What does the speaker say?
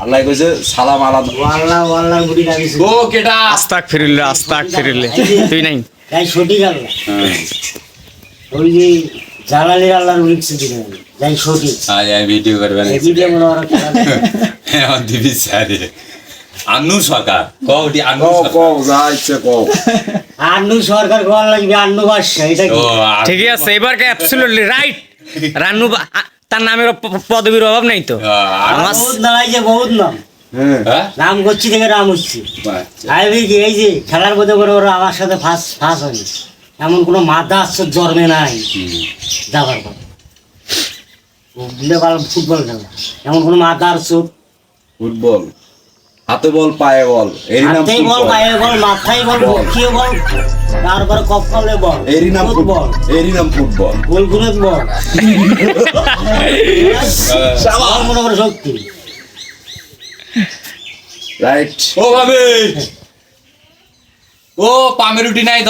আল্লাহ কইছে সালাম আলাদ বুড়ি লাগিছে। ও কেটা? আস্তাক ফিরিলে আস্তাক ফিরিলে। তুই নাই? তাই সঠিক আল্লাহ হ্যাঁ। ওই যে জালালির আল্লাহর দিলেন যাই সঠিক আজ আমি ভিডিও করবেন এই ভিডিও মনে দেখে। হ্যাঁ দিবি সারে। আন্নু সরকার কওটি আন্নু কও সরকার? কও যা ইচ্ছে কও। আন্নু সরকার গোয়াল লাগবে আন্নু বাদশা এটা কি? ঠিকই আছে এবার অ্যাবসলিউটলি রাইট রানু বা- আ- তার নামের পদবীর অভাব নাই তো। আর- আমার বহুত নাম বহুত নাম। হ্যাঁ। হ্যাঁ? করছি থেকে রাম হচ্ছে বাচ্চা। আইবি এই যে খেলার মধ্যে করে ওরা আমার সাথে ফাঁস ফাঁস হয়নি। এমন কোনো মাথা আসছে জন্মে নাই। যাবার কথা ফুটবল খেলা। এমন কোনো মাথা ফুটবল? হাতে বল পায়ে বল। এরই নাম হাতে বল পায়ে বল মাথায় বল মুখে বল তারপরে কপালে বল এরই নাম ফুটবল। এর এরই নাম ফুটবল। গোলগুলোত বল। সবার মনে করে শক্তি। রাইট ও ভাবে। ও পামেরুটি নাই তো।